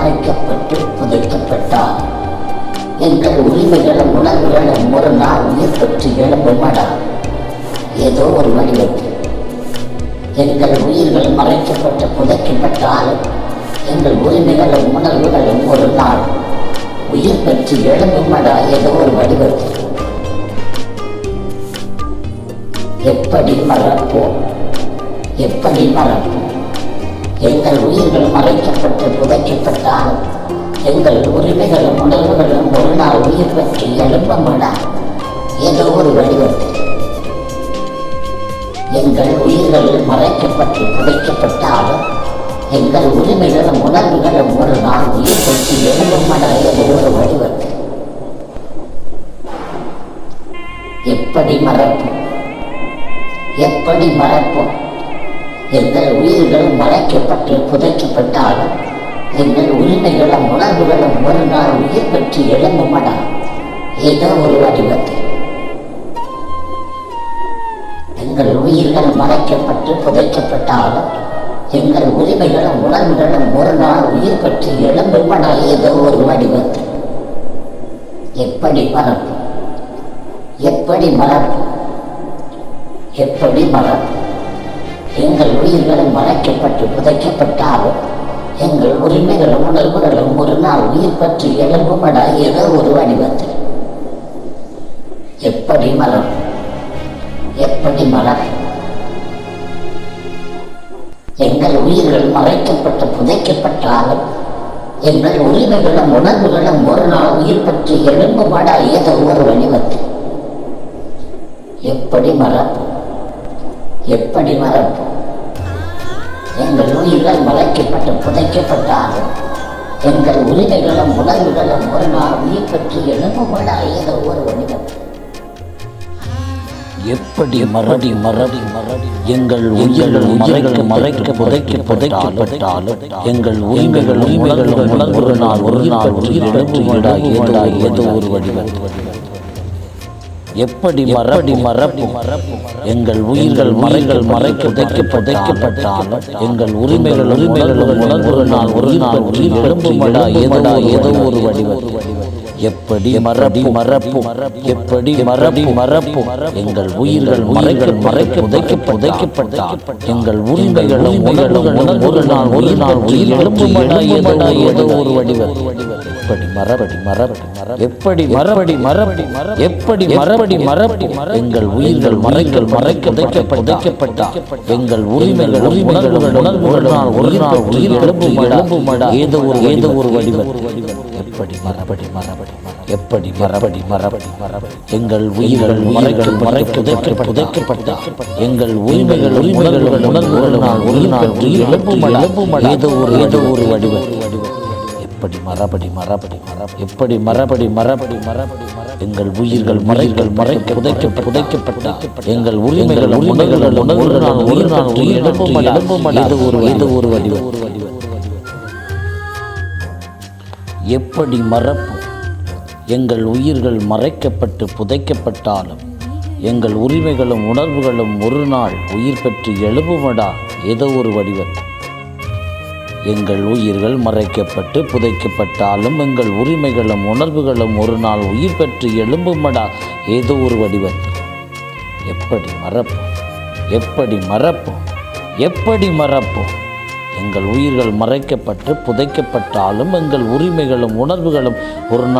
மறைக்கப்பட்டு புதைக்கப்பட்டால் எங்கள் உரிமைகளும் உணர்வுகளும் ஒரு நாள் உயிர் பெற்று எழும்புமடா. ஏதோ ஒரு வடிவத்தில் எங்கள் உயிர்கள் மறைக்கப்பட்டு புதைக்கப்பட்டாலும் எங்கள் உரிமைகளும் உணர்வுகளும் ஒரு நாள் உயிர் பெற்று எழும்புமடா ஏதோ ஒரு வடிவத்தில். எப்படி மறப்போம்? எப்படி மறப்போம்? எங்கள் உயிர்கள் மறைக்கப்பட்டு புதைக்கப்பட்டாலும் எங்கள் உரிமைகளும் உணர்வுகளும் ஒரு நாள் உயிர் பெற்று எழுப்பமிடா ஏதோ ஒரு வடிவத்தில் எங்கள் உயிர்கள் மறைக்கப்பட்டு புதைக்கப்பட்டாலும் எங்கள் உரிமைகளும் உணர்வுகளும் ஒரு நாள் உயிர் பெற்று எழும்புமடா ஏதோ ஒரு வடிவத்தில் எப்படி மறப்போம்? எப்படி மறப்போம்? எங்கள் உயிர்கள் மறைக்கப்பட்டு புதைக்கப்பட்டாலும் எங்கள் உரிமைகளும் உணர்வுகளும் ஒரு நாள் உயிர் பெற்று எழும்புமடா? ஏதோ ஒரு வடிவத்தில். எங்கள் உயிர்கள் மறைக்கப்பட்டு புதைக்கப்பட்டாலும் எங்கள் உரிமைகளும் உணர்வுகளும் ஒரு நாள் உயிர் பெற்று எழும்புமடா? ஏதோ ஒரு வடிவத்தில். எப்படி மறப்போம்? எப்படி மறப்போம்? எப்படி மறப்போம்? எங்கள் உயிர்களும் மறைக்கப்பட்டு புதைக்கப்பட்டாலும் எங்கள் உரிமைகளும் உணர்வுகளும் ஒரு நாள் உயிர் பற்றி எழும்புமடா ஏதோ ஒரு வடிவத்தில். எப்படி மலர்? எப்படி மலர்? எங்கள் உயிர்கள் மறைக்கப்பட்டு புதைக்கப்பட்டாலும் எங்கள் உரிமைகளும் உணர்வுகளும் ஒரு நாள் உயிர் பற்றி எழும்புபட ஏதோ ஒரு வடிவத்தில். எப்படி மறப்போம் எப்படி மறப்போம் எங்கள் உயிர்கள் மறைக்கப்பட்டு புதைக்கப்பட்டாலும் எங்கள் உரிமைகளும் உணர்வுகளும் ஒரு நாள் உயிர் பற்றி ஏதோ ஒரு வடிவம் எப்படி மறடி மறடி மறடி எங்கள் உயிர்கள் மறைக்க மறைக்க புதைக்க புதைக்கப்பட்டாலும் எங்கள் உரிமைகள் உரிமைகள் உணர்வு நாள் ஒரு நாள் உயிர் எழுப்புமடா ஏதோ ஏதோ ஒரு வடிவம் எப்படி மறடி மறப்பு? எங்கள் உயிர்கள் மறைகள் மறைக்க புதைக்க புதைக்கப்பட்டாலும் எங்கள் உரிமைகள் உரிமைகள் உணர்வு நாள் ஒரு நாள் உயிர் எழுப்புமடா ஏதோ ஏதோ ஒரு வடிவம். எப்படி மறடி மறப்பு எப்படி மறடி மறப்பு எங்கள் உயிர்கள் மறைகள் மறைக்க புதைக்க புதைக்கப்பட்டால் எங்கள் உரிமைகளும் உணர்வுகளும் ஒரு நாள் ஒரு நாள் உயிர் எழுப்புமடா ஏதோ ஏதோ ஒரு வடிவம் எப்படி மரபடி மரபடி எப்படி மரபடி மரபடி எப்படி மரபடி மரபடி எங்கள் உயிர்கள் மறைகள் மறைக்க புதைக்க புதைக்கப்பட்டால் எங்கள் உரிமைகள் உரிமைகள் உணர்வுகள் நாள் ஒரு நாள் உயிர் எழுப்புமடா எழுப்புமடா ஏதோ ஒரு ஏதோ ஒரு வடிவம். எப்படி மரபடி மரபடி எப்படி மரபடி மரபடி மரபடி எங்கள் உயிர்கள் மறைகள் மறைக்க புதைக்க புதைக்கப்பட்டால் எங்கள் உரிமைகள் உரிமைகள் உணர்வுகள் நாள் ஒரு நாள் உயிர் எழுப்புமடா எழுப்புமடா ஏதோ ஒரு ஏதோ ஒரு வடிவம். எப்படி மரபடி மரபடி மரபடி எப்படி மரபடி மரபடி மரபடி எங்கள் உயிர்கள் மறைகள் மறைக்க புதைக்க புதைக்கப்பட்ட எங்கள் உரிமைகள் உரிமைகள் உணர்வு நான் ஒரு நான் உயிர் எழுப்புமடா இது ஒரு ஏதோ ஒரு வடிவம். எப்படி மறப்பு எங்கள் உயிர்கள் மறைக்கப்பட்டு புதைக்கப்பட்டாலும் எங்கள் உரிமைகளும் உணர்வுகளும் ஒரு நாள் உயிர் பெற்று எழுபுமடா ஏதோ ஒரு வடிவத்தில் எங்கள் உயிர்கள் மறைக்கப்பட்டு புதைக்கப்பட்டாலும் எங்கள் உரிமைகளும் உணர்வுகளும் ஒரு நாள் உயிர் பெற்று எழும்புமடா. ஏதோ ஒரு வடிவத்தில் எப்படி மறப்போம்? எப்படி மறப்போம்? எப்படி மறப்போம்? எங்கள் உயிர்கள் மறைக்கப்பட்டு புதைக்கப்பட்டாலும் எங்கள் உரிமைகளும் உணர்வுகளும் ஒரு நாள்